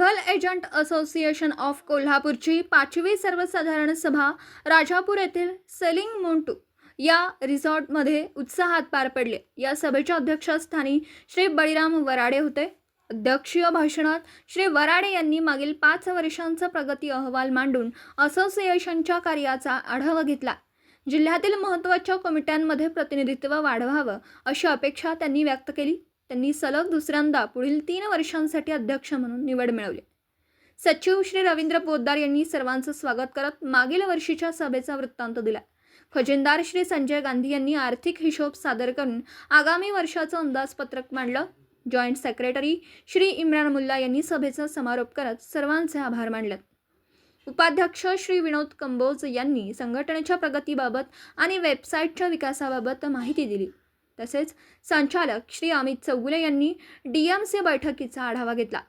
Resident association of कोल्हापूरची पाचवी सर्वसाधारण सभा राजापूर येथील सेलिंग मोंटू या रिसॉर्टमध्ये उत्साहात पार पडले. या सभेच्या अध्यक्षस्थानी श्री बळीराम वराडे होते. अध्यक्षीय भाषणात श्री वराडे यांनी मागील पाच वर्षांचा प्रगती अहवाल मांडून असोसिएशनच्या कार्याचा आढावा घेतला. जिल्ह्यातील महत्त्वाच्या कमिट्यांमध्ये प्रतिनिधित्व वाढवावं अशी अपेक्षा त्यांनी व्यक्त केली. त्यांनी सलग दुसऱ्यांदा पुढील तीन वर्षांसाठी अध्यक्ष म्हणून निवड मिळवली. सचिव श्री रवींद्र पोद्दार यांनी सर्वांचं स्वागत करत मागील वर्षीच्या सभेचा वृत्तांत दिला. खजिनदार श्री संजय गांधी यांनी आर्थिक हिशोब सादर करून आगामी वर्षाचं अंदाजपत्रक मांडलं. जॉईंट सेक्रेटरी श्री इम्रान मुल्ला यांनी सभेचा समारोप करत सर्वांचे आभार मानले. उपाध्यक्ष श्री विनोद कंबोज यांनी संघटनेच्या प्रगतीबाबत आणि वेबसाईटच्या विकासाबाबत माहिती दिली. तसेच संचालक श्री अमित चौगुले यांनी डी एम सी बैठकीचा आढावा घेतला.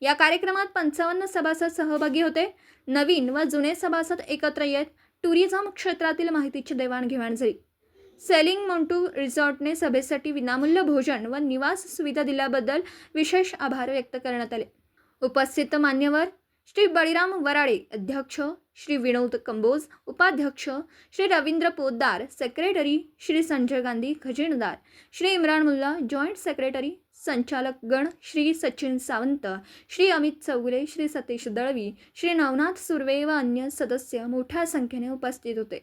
या कार्यक्रमात पंचावन्न सभासद सहभागी होते. नवीन व जुने सभासद एकत्र येत टुरिझम क्षेत्रातील माहितीची देवाणघेवाण झाली. सेलिंग मोंटू रिसॉर्टने सभेसाठी विनामूल्य भोजन व निवास सुविधा दिल्याबद्दल विशेष आभार व्यक्त करण्यात आले. उपस्थित मान्यवर श्री बळीराम वराडे अध्यक्ष श्री विनोद कंबोज उपाध्यक्ष श्री रवींद्र पोद्दार सेक्रेटरी श्री संजय गांधी खजिनदार श्री इम्रान मुल्ला जॉईंट सेक्रेटरी संचालक गण श्री सचिन सावंत श्री अमित चौगुले श्री सतीश दळवी श्री नवनाथ सुर्वे व अन्य सदस्य मोठ्या संख्येने उपस्थित होते.